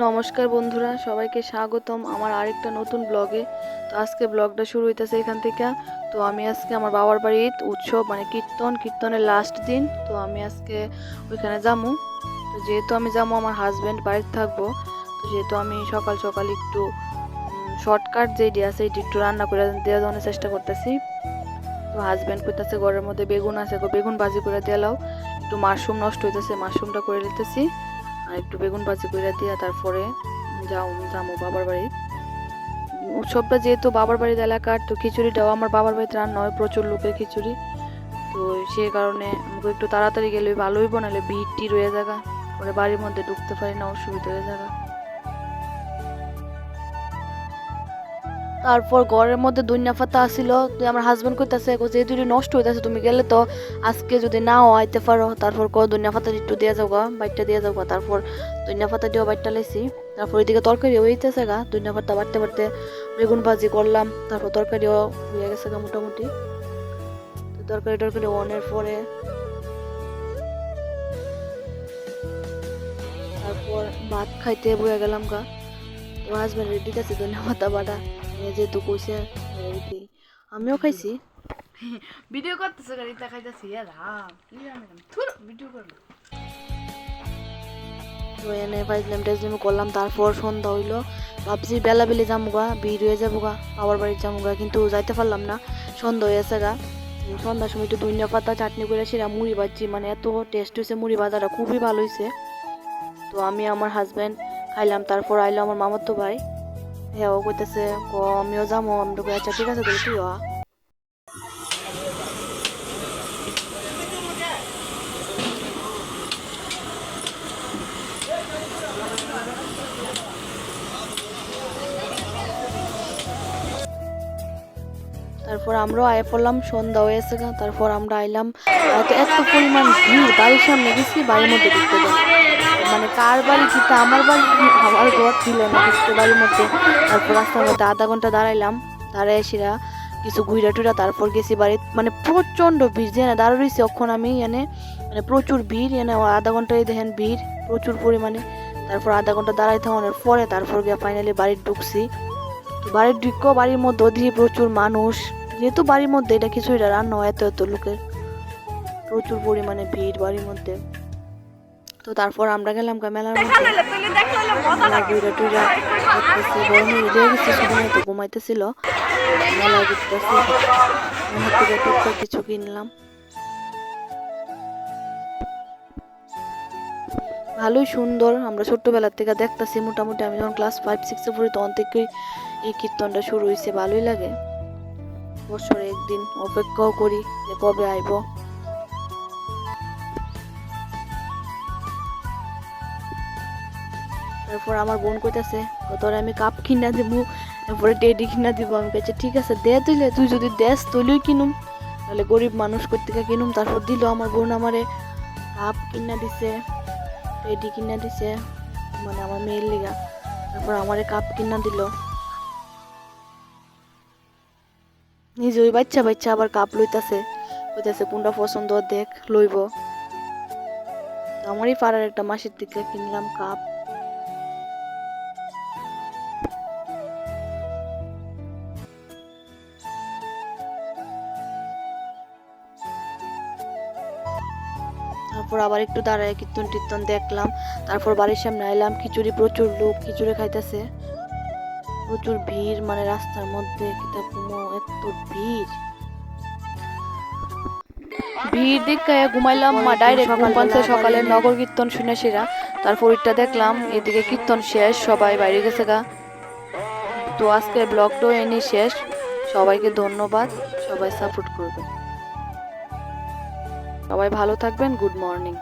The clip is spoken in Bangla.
নমস্কার বন্ধুরা, সবাইকে স্বাগতম আমার আরেকটা নতুন ব্লগে তো আজকে ব্লগটা শুরু হইতেছে এখান থেকে। তো আমি আজকে আমার বাবার বাড়ির উৎসব মানে কীর্তন, কীর্তনের লাস্ট দিন। তো আমি আজকে ওইখানে যাব তো যেহেতু আমি যাব আমার হাজব্যান্ড বাড়িতে থাকব। তো যেহেতু আমি সকাল সকাল একটু শর্টকাট যেইটি আছে এটি একটু রান্না করে দেওয়া দেওয়ানোর চেষ্টা করতেছি। তো হাজব্যান্ড করতেছে ঘরের মধ্যে বেগুন আছে বেগুন ভাজি করে দেওয়াও একটু মাশরুম নষ্ট হইতেছে, মাশরুমটা করে নিতেছি। আর একটু বেগুন ভাজি করে দিয়া তারপরে যাও, যামো বাবার বাড়ি। উৎসবটা যেহেতু বাবার বাড়ির এলাকার, তো খিচুড়িটাও আমার বাবার বাড়িতে রান্না হয় প্রচুর লোকের খিচুড়ি। তো সে কারণে আমাকে একটু তাড়াতাড়ি গেলে ভালোই বানালে ভিড় টি রয়ে জায়গা পরে বাড়ির মধ্যে ঢুকতে পারি না, অসুবিধা হয়ে জায়গা তারপর ঘরের মধ্যে দুনিয়া ফাতা আসিল তুই আমার হাজবেন্ড কইতাছে যেহেতু এটি নষ্ট হইতাছে, তুমি গেলে তো আজকে যদি নাও আইতে পারো, তারপর ক দুনিয়া ফাতা একটু দিয়ে যাও গা বাইটটা দিয়ে যাও গা তারপর দুনিয়া ফাতা দিয়েও বাইটটা লাইছি। তারপর এদিকে তরকারি হইতেছে গা দুনিয়া ফাতা বাড়তে বাড়তে বেগুন ভাজি করলাম। তারপর তরকারিও হয়ে গেছে গা মোটামুটি। তরকারি টরকারি অনের পরে তারপর ভাত খাইতে বয়ে গেলাম গা। তো হাজব্যান্ড রেডি আছে ধনিয়া পাতা বাটা এ যেহেতু কইছে আমিও খাইছি। ভিডিও করতেছে গাড়িতে খাইতেছি রাম। কি রাম থুর ভিডিও করল তো এনে পাইছিলাম টেজলিম করলাম তারপর সন্ধ্যা হইল। ভাবছি বেলা বেলে যাব গা ভিড় হয়ে যাব গা বাবার বাড়ি যাব গা কিন্তু যাইতে পারলাম না। সন্ধ্যা হয়ে গেছে গা। সন্ধ্যার সময় একটু ধনিয়া পাতা চাটনি করে সেরা মুড়ি ভাজছি মানে এত টেস্ট হয়েছে মুড়ি ভাজাটা খুবই ভালো হয়েছে তো আমি আমার হাজব্যান্ড খাইলাম, তারপর আইলো আমার মামাতো ভাই। হ্যাঁ ও কইতেছে, ক, আমিও যাব আমি তো আচ্ছা ঠিক আছে তুইও আ। তারপর আমরাও আয় পড়লাম, সন্ধ্যা হয়েছে তারপর আমরা আইলাম, এত পরিমাণ ভিড়, বাড়ির সামনে গেছি, বাড়ির মধ্যে মানে কার বাড়ি কিন্তু আমার বাড়ি আমার ঘর ছিল না ঢুকতে বাড়ির মধ্যে। তারপর রাস্তার মধ্যে আধা ঘণ্টা দাঁড়াইলাম। দাঁড়ায় এসিরা কিছু ঘুরা টুরা তারপর গেছি বাড়ি মানে প্রচণ্ড ভিড় যে না দাঁড়া রয়েছি অখন আমি, এনে মানে প্রচুর ভিড়, এনে আধা ঘন্টায় দেখেন ভিড়, প্রচুর পরিমাণে। তারপর আধা ঘণ্টা দাঁড়াই থাকানোর পরে তারপর গিয়ে ফাইনালি বাড়ির ঢুকছি। বাড়ির ঢুকো, বাড়ির মধ্যে ওদিকে প্রচুর মানুষ। যেহেতু বাড়ির মধ্যে এটা কিছুই রান্না এত এত লোকের। প্রচুর পরিমাণে ভিড় বাড়ির মধ্যে। তো তারপর আমরা গেলাম মেলার মধ্যে। ঘুমাইতেছিল। মেলা ঘুরতেছি। টুকটাক কিছু কিনলাম। ভালোই সুন্দর আমরা ছোট্টবেলার থেকে দেখতাছি মোটামুটি আমি যখন ক্লাস ফাইভ সিক্সে পড়ি তখন থেকেই এই কীর্তনটা শুরু হয়েছে ভালোই লাগে। বছরে একদিন অপেক্ষাও করি যে কবে আইব। তারপর আমার বোন কইতাছে তোর আমি কাপ কিনা দিব তারপরে টেডি কিনা দিব। আমি কাছে ঠিক আছে, দে তুইলে, তুই যদি দেস তুইলেই কিনুম। তাহলে গরিব মানুষ করতে কিনুম। তারপর দিল আমার বোন আমারে, কাপ কিনা দিছে, টেডি কিনা দিছে মানে আমার মেয়ের লিগা। তারপর আমারে কাপ কিনা দিল। নিজে ওই বাচ্চা বাচ্চা আবার কাপ লইতাছে। কইতাছে, কোনটা পছন্দ দেখ, লইব। আমারই পাড়ার একটা মাসির দিকে কিনলাম কাপ। তারপর আবার একটু দাঁড়ায় কীর্তন টীর্তন দেখলাম। তারপর বাড়ির সামনে আইলাম, খিচুড়ি প্রচুর লোক খিচুড়ি খাইতেছে। প্রচুর ভিড় মানে রাস্তার মধ্যে কিতাব এত ভিড়। ভিড় দেখে ঘুমাইলাম, মা ডাইরেক্ট ঘুম সকালে নগর কীর্তন শুনে সেরা তারপর এটা দেখলাম, এদিকে কীর্তন শেষ, সবাই বাইরে গেছে গা। তো আজকের ব্লগটাও এনে শেষ। সবাইকে ধন্যবাদ, সবাই সাপোর্ট করবেন সবাই ভালো থাকবেন গুড মর্নিং।